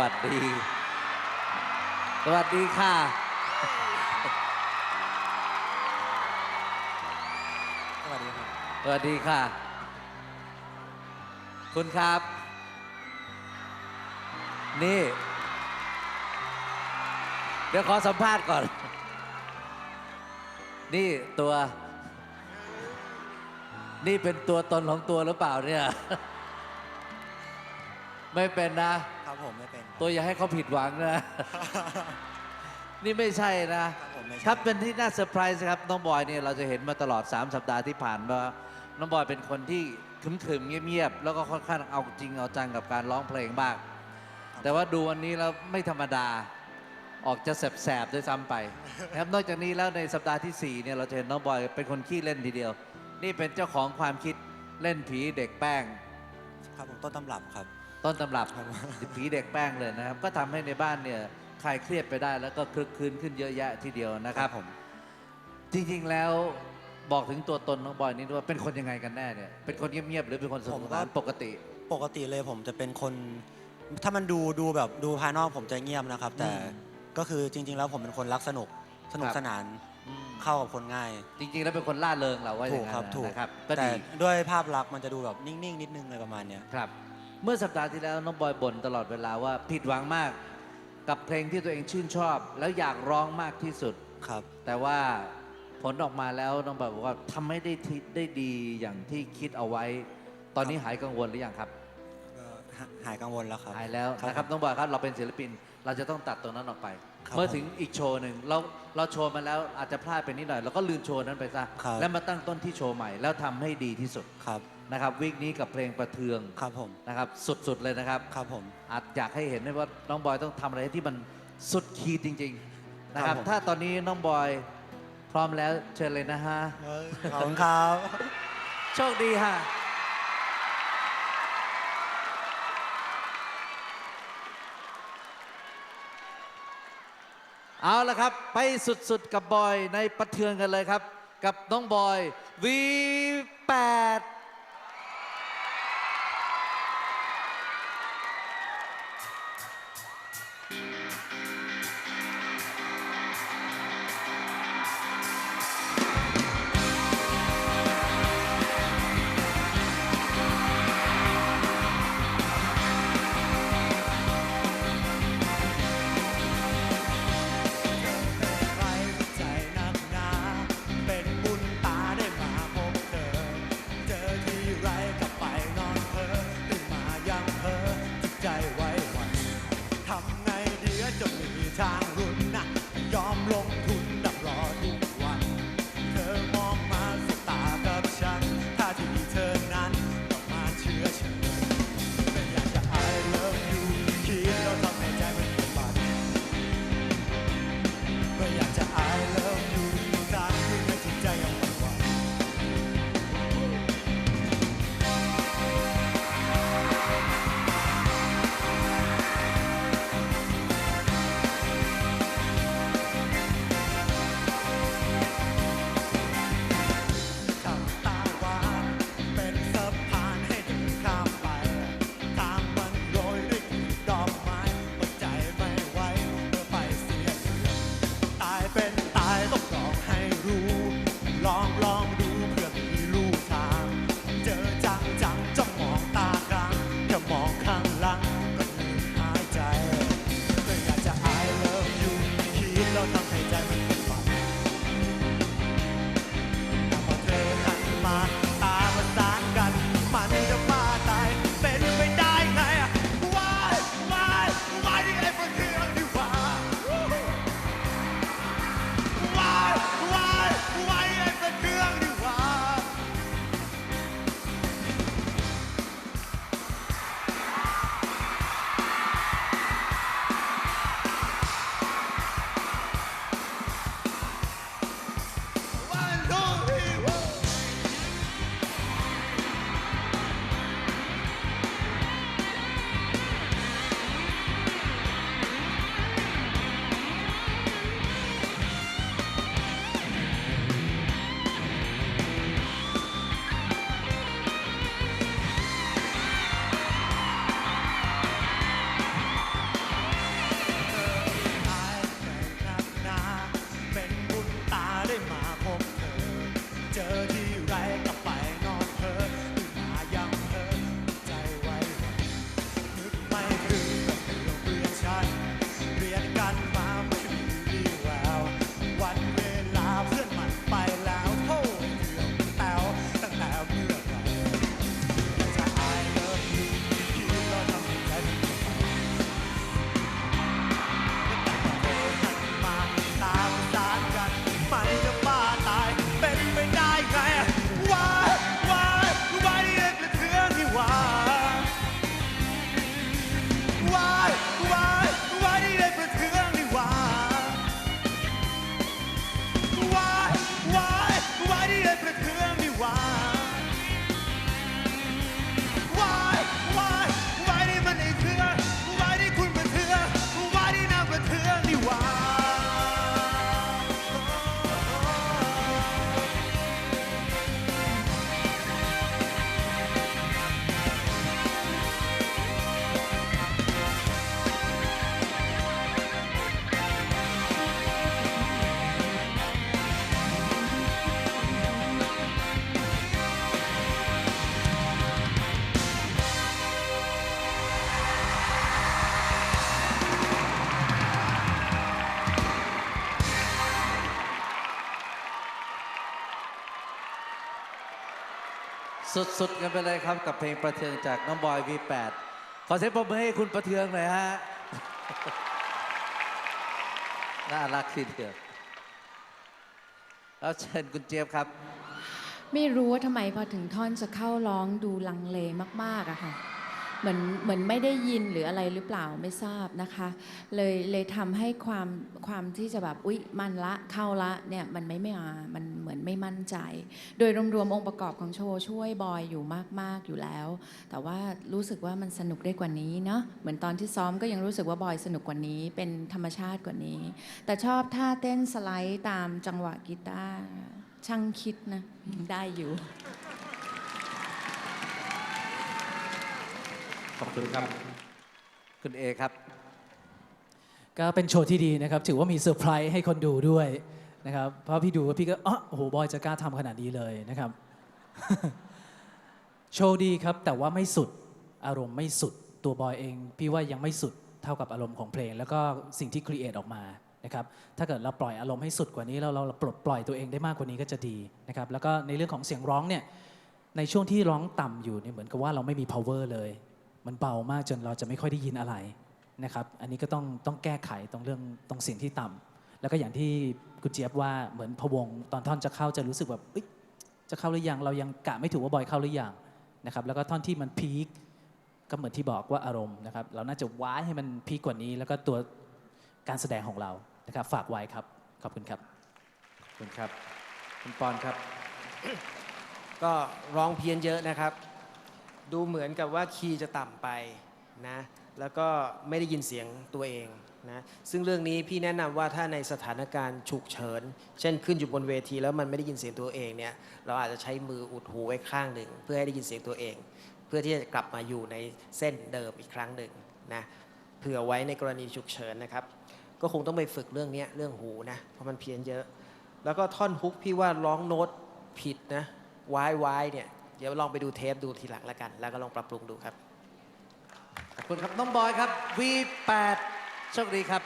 วัสดี สวัสดีค่ะ สวัสดีครับ สวัสดีค่ะ คุณครับ นี่ เดี๋ยวขอสัมภาษณ์ก่อน นี่ตัว นี่เป็นตัวตนของตัวหรือเปล่าเนี่ย ไม่เป็นนะครับ ผมไม่เป็นครับตัวอย่าให้เขาผิดหวังนะ นี่ไม่ใช่นะ ครับผมไม่ใช่ครับเป็นที่น่าเซอร์ไพรส์ครับ น้องบอยเนี่ยเราจะเห็นมาตลอด 3 สัปดาห์ที่ผ่านมาน้องบอยเป็นคนที่ขรึมๆเงียบๆแล้วก็ค่อนข้างเอาจริงเอาจังกับการร้องเพลงบ้างแต่ว่าดูวันนี้แล้วไม่ธรรมดาออกจะแสบๆด้วยซ้ำไปนะครับ นอกจากนี้แล้วในสัปดาห์ที่4เนี่ยเราจะเห็นน้องบอยเป็นคนขี้เล่นทีเดียว นี่เป็นเจ้าของความคิดเล่นผีเด็กแป้ง ครับผมต้นตำรับครับ ต้นตำรับครับผีเด็กแป้งเลยนะครับ ก็ทำให้ในบ้านเนี่ยคลายเครียดไปได้แล้วก็คลึกคลืนขึ้นเยอะแยะทีเดียวนะครับผม จริงๆแล้วบอกถึงตัวตนน้องบอยนี่ด้วยว่าเป็นคนยังไงกันแน่เนี่ยเป็นคนเงียบๆหรือเป็นคนสนุกสนานปกติ ปกติเลยผมจะเป็นคน ถ้ามันดูดูแบบดูภายนอกผมจะเงียบนะครับ แต่อืมก็คือจริง ๆ แล้วผมเป็นคนรักสนุกสนุกครับสนานอืมเข้ากับคนง่าย จริง ๆ แล้วเป็นคนล่าเริงเราว่าอถูย่ากงนั้นครับถูกนะครับก็แต่ดีด้วยภาพลักษณ์มันจะดูแบบนิ่ง ๆ นิดนึงเลยประมาณเนี้ยครับ เมื่อสัปดาห์ที่แล้วน้องบอยบ่นตลอดเวลาว่าผิดหวังมากกับเพลงที่ตัวเองชื่นชอบ แล้วอยากร้องมากที่สุด ครับ แต่ว่าผลออกมาแล้วน้องบอยบอกว่าทำไม่ได้ทิได้ดีอย่างที่คิดเอาไว้ ตอนนี้หายกังวลหรือยังครับ ก็หาหายกังวลแล้วครับหายแล้วครับนะครับน้องบอยครับเราเป็นศิลปินเราจะต้องตัดตรงนั้นออกไป ครับเมื่อถึงอีกโชว์หนึ่งเราเราโชว์มาแล้วอาจจะพลาดไปนิดหน่อยเราก็ลืมโชว์นั้นไปซะครับ แล้วมาตั้งต้นที่โชว์ใหม่แล้วทำให้ดีที่สุดครับ นะครับวิกนี้กับเพลงประเทืองครับผม นะครับสุดๆเลยนะครับ ครับผม อาจอยากให้เห็นได้ว่าน้องบอยต้องทำอะไรที่มันสุดขีดจริง ๆ นะครับ ครับผม ถ้าตอนนี้น้องบอยพร้อมแล้วเชิญเลยนะฮะ ขอบคุณครับ โชคดีฮะ เอาละครับ ไปสุดๆกับบอยในประเทืองกันเลยครับ กับน้องบอย V8 ใค สุดๆกันไปเลยครับกับเพลงประเทืองจากน้องบอย V8 ขอเสียงปรบมือให้คุณประเทืองหน่อยฮะ น่ารักทีเดียวแล้วเชิญคุณเจี๊ยบครับ ไม่รู้ว่าทำไมพอถึงท่อนจะเข้าร้องดูลังเลมาก ๆอะค่ะ เหมือนเหมือนไม่ได้ยินหรืออะไรหรือเปล่าไม่ทราบนะคะ เลยเลยทำให้ความความที่จะแบบอุ๊ยมันละเข้าละเนี่ยมันไม่ไม่มามันเหมือนไม่มั่นใจ โดยรวมๆองค์ประกอบของโชว์ช่วยบอยอยู่มากๆอยู่แล้ว แต่ว่ารู้สึกว่ามันสนุกได้กว่านี้เนาะเหมือนตอนที่ซ้อมก็ยังรู้สึกว่าบอยสนุกกว่านี้ เป็นธรรมชาติกว่านี้ แต่ชอบท่าเต้นสไลด์ตามจังหวะกีตาร์ช่างคิดนะได้อยู่ ขอบคุณครับ คุณเอครับ ก็เป็นโชว์ที่ดีนะครับ ถือว่ามีเซอร์ไพรส์ให้คนดูด้วยนะครับ เพราะพี่ดูแล้วพี่ก็อ๋อโอ้โหบอยจะกล้าทำขนาดนี้เลยนะครับ โชว์ดีครับ แต่ว่าไม่สุดอารมณ์ไม่สุดตัวบอยเอง พี่ว่ายังไม่สุดเท่ากับอารมณ์ของเพลง แล้วก็สิ่งที่ครีเอทออกมานะครับถ้าเกิดเราปล่อยอารมณ์ให้สุดกว่านี้แล้วเราปลดปล่อยตัวเองได้มากกว่านี้ก็จะดีนะครับแล้วก็ในเรื่องของเสียงร้องเนี่ยในช่วงที่ร้องต่ำอยู่เนี่ยเหมือนกับว่าเราไม่มี power เลย มันเบามากจนเราจะไม่ค่อยได้ยินอะไรนะครับ อันนี้ก็ต้องต้องแก้ไขตรงเรื่องตรงเสียงที่ต่ำแล้วก็อย่างที่คุณเจี๊ยบว่าเหมือนพวงตอนท่อนจะเข้าจะรู้สึกแบบจะเข้าหรือยังเรายังกะไม่ถูกว่าบอยเข้าหรือยังนะครับแล้วก็ท่อนที่มันพีคก็เหมือนที่บอกว่าอารมณ์นะครับ เราน่าจะว้ายให้มันพีคกว่านี้ แล้วก็ตัวการแสดงของเรานะครับ ฝากไว้ครับ ขอบคุณครับ ขอบคุณครับ คุณปอนครับ ก็ร้องเพี้ยนเยอะนะครับ ดูเหมือนกับว่าคีย์จะต่ำไปนะแล้วก็ไม่ได้ยินเสียงตัวเองนะซึ่งเรื่องนี้พี่แนะนำว่าถ้าในสถานการณ์ฉุกเฉิน เช่นขึ้นอยู่บนเวทีแล้วมันไม่ได้ยินเสียงตัวเองเนี่ยเราอาจจะใช้มืออุดหูไว้ข้างหนึ่ง เพื่อให้ได้ยินเสียงตัวเอง เพื่อที่จะกลับมาอยู่ในเส้นเดิมอีกครั้งหนึ่งนะเผื่อไว้ในกรณีฉุกเฉินนะครับ ก็คงต้องไปฝึกเรื่องนี้เรื่องหูนะเพราะมันเพี้ยนเยอะ แล้วก็ท่อนฮุกพี่ว่าร้องโน้ตผิดนะวายวายเนี่ย ดี๋ยวลองไปดูเทปดูทีหลังแล้วกัน แล้วก็ลองปรับปรุงดูครับ ขอบคุณครับ น้องบอยครับ V8 โชคดีครับ